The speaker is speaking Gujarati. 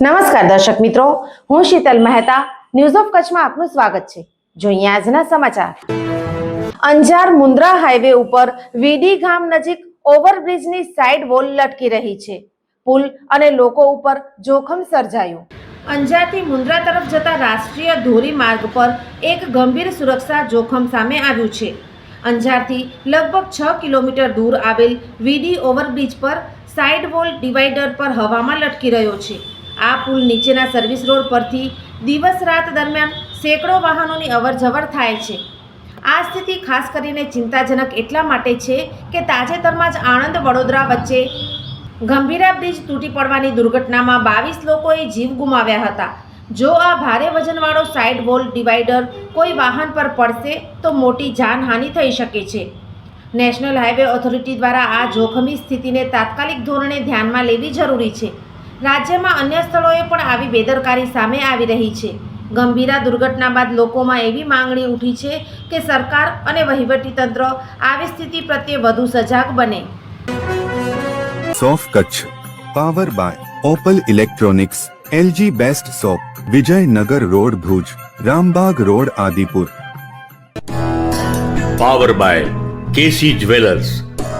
નમસ્કાર દર્શક મિત્રો, હું શીતલ મહેતા ન્યૂઝ ઓફ કચ્છમાં આપનું સ્વાગત છે. જોઈએ આજના સમાચાર. અંજાર મુન્દ્રા હાઈવે ઉપર વીડી ગામ નજીક ઓવરબ્રિજની સાઈડ વોલ લટકી રહી છે. પુલ અને લોકો ઉપર જોખમ સર્જાયું. અંજારથી મુન્દ્રા તરફ જતા રાષ્ટ્રીય ધોરીમાર્ગ પર એક ગંભીર સુરક્ષા જોખમ સામે આવ્યું છે. અંજારથી લગભગ છ કિલોમીટર દૂર આવેલ વીડી ઓવરબ્રિજ પર સાઇડ વોલ ડિવાઈડર પર હવામાં લટકી રહ્યો છે. આ પુલ નીચેના સર્વિસ રોડ પરથી દિવસ રાત દરમિયાન સેંકડો વાહનોની અવરજવર થાય છે. આ સ્થિતિ ખાસ કરીને ચિંતાજનક એટલા માટે છે કે તાજેતરમાં જ આણંદ વડોદરા વચ્ચે ગંભીરા બ્રિજ તૂટી પડવાની દુર્ઘટનામાં બાવીસ લોકોએ જીવ ગુમાવ્યા હતા. જો આ ભારે વજનવાળો સાઇડ વોલ ડિવાઈડર કોઈ વાહન પર પડશે, તો મોટી જાનહાનિ થઈ શકે છે. નેશનલ હાઈવે ઓથોરિટી દ્વારા આ જોખમી સ્થિતિને તાત્કાલિક ધોરણે ધ્યાનમાં લેવી જરૂરી છે. રાજ્યમાં અન્ય સ્થળોએ પણ આવી બેદરકારી સામે આવી રહી છે. ગંભીરા દુર્ઘટના બાદ લોકોમાં એવી માંગણી ઉઠી છે કે સરકાર અને વહીવટીતંત્ર આવી સ્થિતિ પ્રત્યે વધુ સજાગ બને. સોફ Kutch power by Opal electronics LG best shop Vijaynagar road Bhuj Rambag road Adipur. Power by KC jewellers.